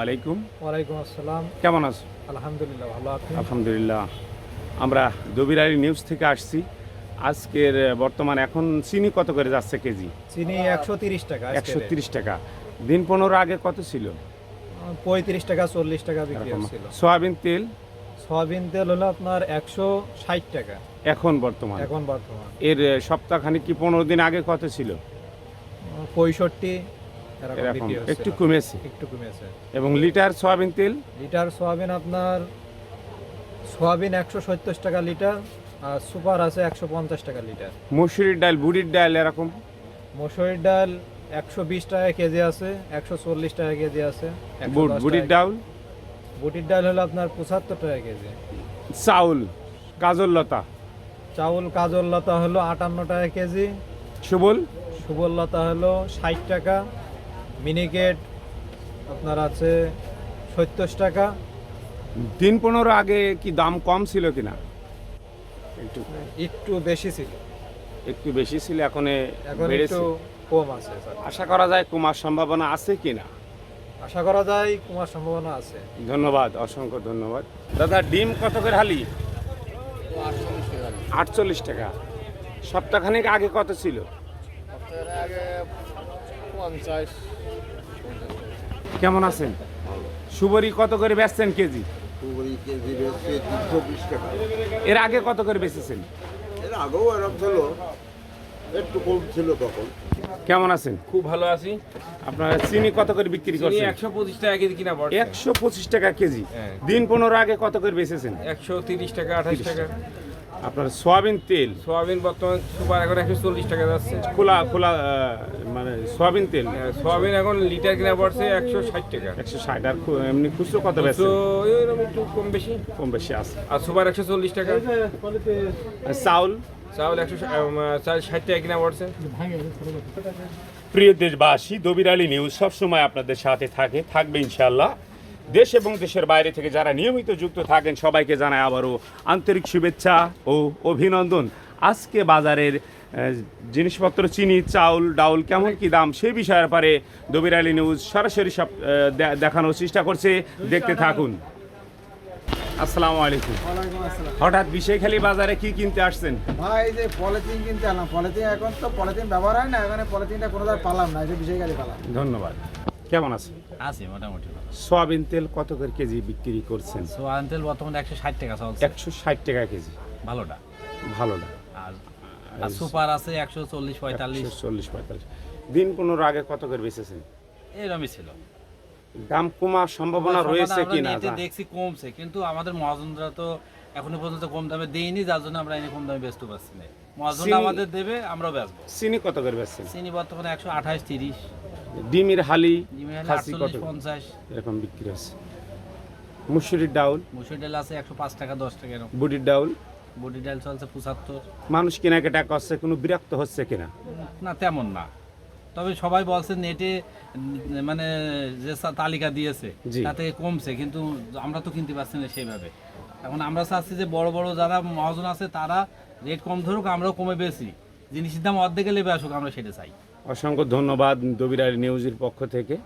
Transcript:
আলাইকুম। ওয়ালাইকুম আসসালাম। কেমন আছো? আলহামদুলিল্লাহ ভালো আছি। আলহামদুলিল্লাহ। আমরা দবিরারি নিউজ থেকে আসছি। আজকের বর্তমান এখন চিনি কত করে যাচ্ছে কেজি? চিনি একশো তিরিশ টাকা একশো তিরিশ টাকা। দিন পনেরো আগে কত ছিল? পঁয়ত্রিশ টাকা চল্লিশ টাকা বিক্রি। হচ্ছিল। সয়াবিন তেল? সয়াবিন তেল হলো আপনার একশো ষাট টাকা। এখন বর্তমান? এখন বর্তমান। এর সপ্তাহখানিক কি পনেরো দিন আগে কত ছিল? পঁয়ষট্টি এরকম একটু কমেছে। একটু কমেছে। এবং লিটার সয়াবিন তেল? লিটার সোয়াবিন আপনার সোয়াবিন একশো সত্তর টাকা লিটার আর সুপার আছে একশো পঞ্চাশ টাকা লিটার। মুসুরির ডাল বুড়ির ডাল এরকম? মসুরির ডাল একশো বিশ টাকা কেজি আছে একশো চল্লিশ টাকা কেজি আছে 110 বুড়ির ডাল? বুটির ডাল হলো আপনার পঁচাত্তর টাকা কেজি। চাউল কাজল লতা? চাউল কাজল লতা হলো আটান্ন টাকা কেজি। সুবল? সুবল লতা হলো ষাট টাকা। মিনিকেট আপনার আছে সত্তর টাকা। দিন পনেরো আগে কি দাম কম ছিল কিনা? একটু। একটু বেশি ছিল। একটু বেশি ছিল এখন এখন বেড়েছে। একটু কম আছে স্যার। আশা করা যায় কমার সম্ভাবনা আছে কিনা? আশা করা যায় কমার সম্ভাবনা আছে। ধন্যবাদ অসংখ্য ধন্যবাদ। দাদা ডিম কত করে হালি? আটচল্লিশ টাকা। সপ্তাহখানেক আগে কত ছিল? কেমন আছেন? সুবরি কত করে বেচছেন কেজি? টাকা। এর আগে কত করে বেচেছেন? এর আগেও এরকম ছিল একটু কম ছিল তখন। কেমন আছেন? খুব ভালো আছি। আপনারা চিনি কত করে বিক্রি করছেন? একশো পঁচিশ টাকা কেজি কিনা পড়ছে একশো পঁচিশ টাকা কেজি। হ্যাঁ। দিন পনেরো আগে কত করে বেচেছেন? একশো তিরিশ টাকা আঠাশ টাকা। আপনার সোয়াবিন তেল? সোয়াবিন বর্তমান সুপার এখন একশো চল্লিশ টাকা যাচ্ছে। খোলা খোলা মানে সোয়াবিন তেল? আহ, সোয়াবিন এখন লিটার কিনা পড়ছে একশো ষাট টাকা। একশো ষাট আর এমনি খুচরো কত একটু কম বেশি। কম বেশি আছে। আর সুপার একশো চল্লিশ টাকা। চাউল? চাউল একশো ষাট টাকা কিনা পড়ছে। প্রিয় দেশবাসী দবির আলী নিউজ সবসময় আপনাদের সাথে থাকে থাকবে ইনশাল্লাহ দেশ এবং দেশের বাইরে থেকে যারা নিয়মিত যুক্ত থাকেন সবাইকে জানায় আবারও আন্তরিক শুভেচ্ছা ও অভিনন্দন। আজকে বাজারের জিনিসপত্র চিনি চাউল ডাউল কেমন কি দাম সেই বিষয়ের পারে দবির আলী নিউজ সরাসরি সব দেখানোর চেষ্টা করছে। দেখতে থাকুন। আসসালামু আলাইকুম। হঠাৎ বিষয়খালী বাজারে কি কিনতে আসছেন? ভাই যে পলিথিন কিনতে আনলাম পলিথিন এখন তো পলিথিন ব্যবহার হয় না এখানে পলিথিনটা কোনো পালাম না এই যে বিষয় গাড়ি পালাম। ধন্যবাদ। কেমন আছেন আছে মোটামুটি। সয়াবিন তেল কত করে কেজি বিক্রি করছেন? সোয়ান তেল বর্তমানে একশো ষাট টাকা চলছে। একশো ষাট টাকা কেজি। ভালোটা। ভালো না আর সুপার আছে একশো চল্লিশ পঁয়তাল্লিশ। চল্লিশ পঁয়তাল্লিশ। দিন পনেরো আগে কত করে বেচেছেন? এরমই ছিল। দাম কমার সম্ভাবনা রয়েছে আমরা কি না দেখছি কমছে কিন্তু আমাদের মহাজনরা তো এখনও পর্যন্ত কম দামে দেয়নি যার জন্য আমরা এনে কম দামে বেচতে পারছি না। মহাজন আমাদের দেবে আমরাও বেচবো। চিনি কত করে বেচছেন? চিনি বর্তমানে একশো আঠাশ তিরিশ। ডিমের হালি খাসি কত এরকম বিক্রি আছে। মুসুরির ডাউল। মুসুর ডাল আছে একশো পাঁচ টাকা দশ টাকা এরকম। বুটির ডাউল। বডি ডাল চলছে পঁচাত্তর। মানুষ কেনাকাটা করছে কোনো বিরক্ত হচ্ছে কিনা? না তেমন না। তবে সবাই বলছে নেটে মানে যে তালিকা দিয়েছে। তাতে কমছে কিন্তু আমরা তো কিনতে পারছি না সেইভাবে। এখন আমরা চাচ্ছি যে বড় বড় যারা মহাজন আছে তারা রেট কম ধরুক আমরাও কমে বেশি। জিনিসের দাম অর্ধেকে লেবে আসুক আমরা সেটা চাই। অসংখ্য ধন্যবাদ দবিরারি নিউজের পক্ষ থেকে।